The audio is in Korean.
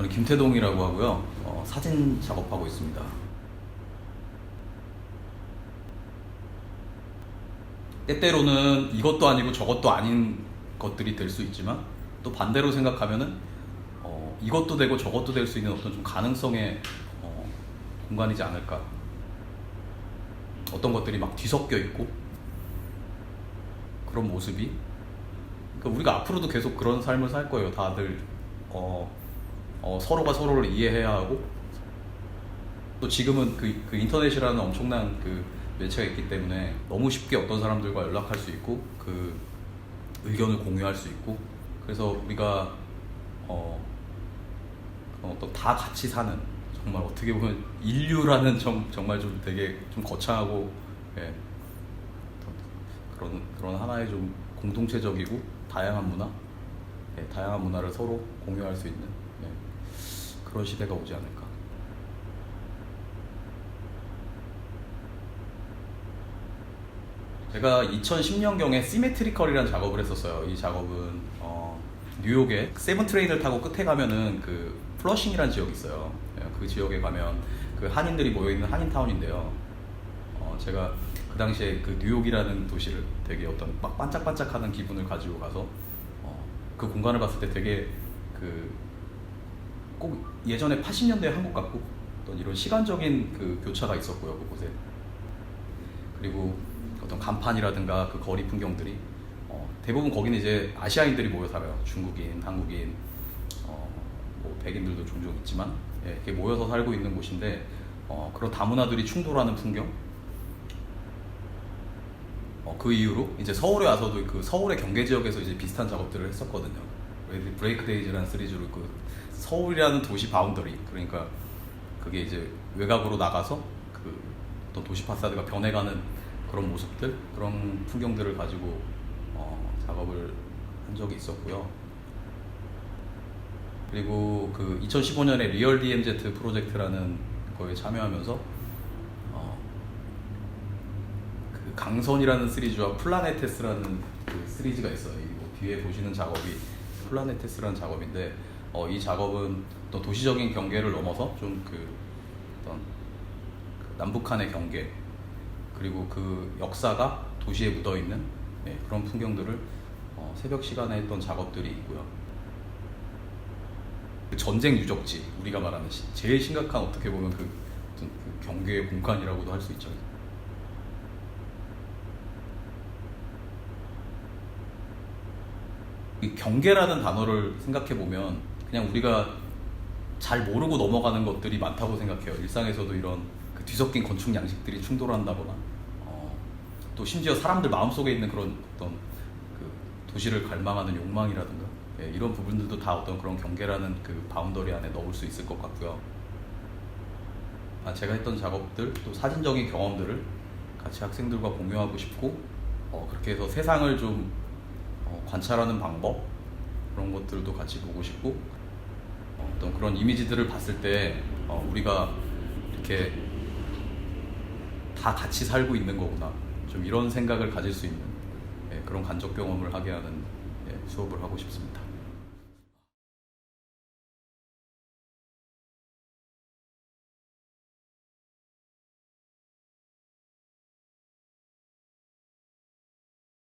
저는 김태동이라고 하고요. 어, 사진 작업하고 있습니다. 때때로는 이것도 아니고 저것도 아닌 것들이 될 수 있지만 또 반대로 생각하면은 어, 이것도 되고 저것도 될 수 있는 어떤 좀 가능성의 어, 공간이지 않을까. 어떤 것들이 막 뒤섞여 있고 그런 모습이 그러니까 우리가 앞으로도 계속 그런 삶을 살 거예요. 다들 어, 어, 서로가 서로를 이해해야 하고 또 지금은 그, 그 인터넷이라는 엄청난 그 매체가 있기 때문에 너무 쉽게 어떤 사람들과 연락할 수 있고 그 의견을 공유할 수 있고 그래서 우리가 어, 어, 또다 같이 사는 정말 어떻게 보면 인류라는 정, 정말 좀 되게 좀 거창하고 예, 그런 그런 하나의 좀 공동체적이고 다양한 문화, 예, 다양한 문화를 서로 공유할 수 있는 예, 그런 시대가 오지 않을까. 제가 2010년경에 시메트리컬이라는 작업을 했었어요. 이 작업은 어, 뉴욕에 세븐 트레인을 타고 끝에 가면은 그 플러싱이라는 지역이 있어요. 예, 그 지역에 가면 그 한인들이 모여 있는 한인타운인데요. 어, 제가 그 당시에 그 뉴욕이라는 도시를 되게 어떤 막 반짝반짝하는 기분을 가지고 가서 어, 그 공간을 봤을 때 되게 그 꼭 예전에 80년대 한국 같고 어떤 이런 시간적인 그 교차가 있었고요 그곳에. 그리고 어떤 간판이라든가 그 거리 풍경들이 어, 대부분 거기는 이제 아시아인들이 모여 살아요. 중국인, 한국인, 어, 뭐 백인들도 종종 있지만 예, 이렇게 모여서 살고 있는 곳인데 어, 그런 다문화들이 충돌하는 풍경? 어, 그 이후로 이제 서울에 와서도 그 서울의 경계 지역에서 이제 비슷한 작업들을 했었거든요. 왜 브레이크 데이즈라는 시리즈로 그 서울이라는 도시 바운더리 그러니까 그게 이제 외곽으로 나가서 그 어떤 도시 파사드가 변해가는 그런 모습들 그런 풍경들을 가지고 어, 작업을 한 적이 있었고요. 그리고 그 2015년에 리얼 DMZ 프로젝트라는 거에 참여하면서 어, 그 강선이라는 시리즈와 플라네테스라는 그 시리즈가 있어요. 이뭐 뒤에 보시는 작업이 플라네테스라는 작업인데 어, 이 작업은 또 도시적인 경계를 넘어서 좀 그 어떤 그 남북한의 경계 그리고 그 역사가 도시에 묻어 있는 예, 그런 풍경들을 어, 새벽 시간에 했던 작업들이 있고요. 그 전쟁 유적지 우리가 말하는 시- 제일 심각한 어떻게 보면 그, 그 경계의 공간이라고도 할 수 있죠. 이 경계라는 단어를 생각해 보면 그냥 우리가 잘 모르고 넘어가는 것들이 많다고 생각해요. 일상에서도 이런 그 뒤섞인 건축 양식들이 충돌한다거나 어, 또 심지어 사람들 마음속에 있는 그런 어떤 그 도시를 갈망하는 욕망이라든가 예, 이런 부분들도 다 어떤 그런 경계라는 그 바운더리 안에 넣을 수 있을 것 같고요. 아, 제가 했던 작업들 또 사진적인 경험들을 같이 학생들과 공유하고 싶고 어, 그렇게 해서 세상을 좀 어, 관찰하는 방법 그런 것들도 같이 보고 싶고 어, 어떤 그런 이미지들을 봤을 때 어, 우리가 이렇게 다 같이 살고 있는 거구나 좀 이런 생각을 가질 수 있는 예, 그런 간접 경험을 하게 하는 예, 수업을 하고 싶습니다.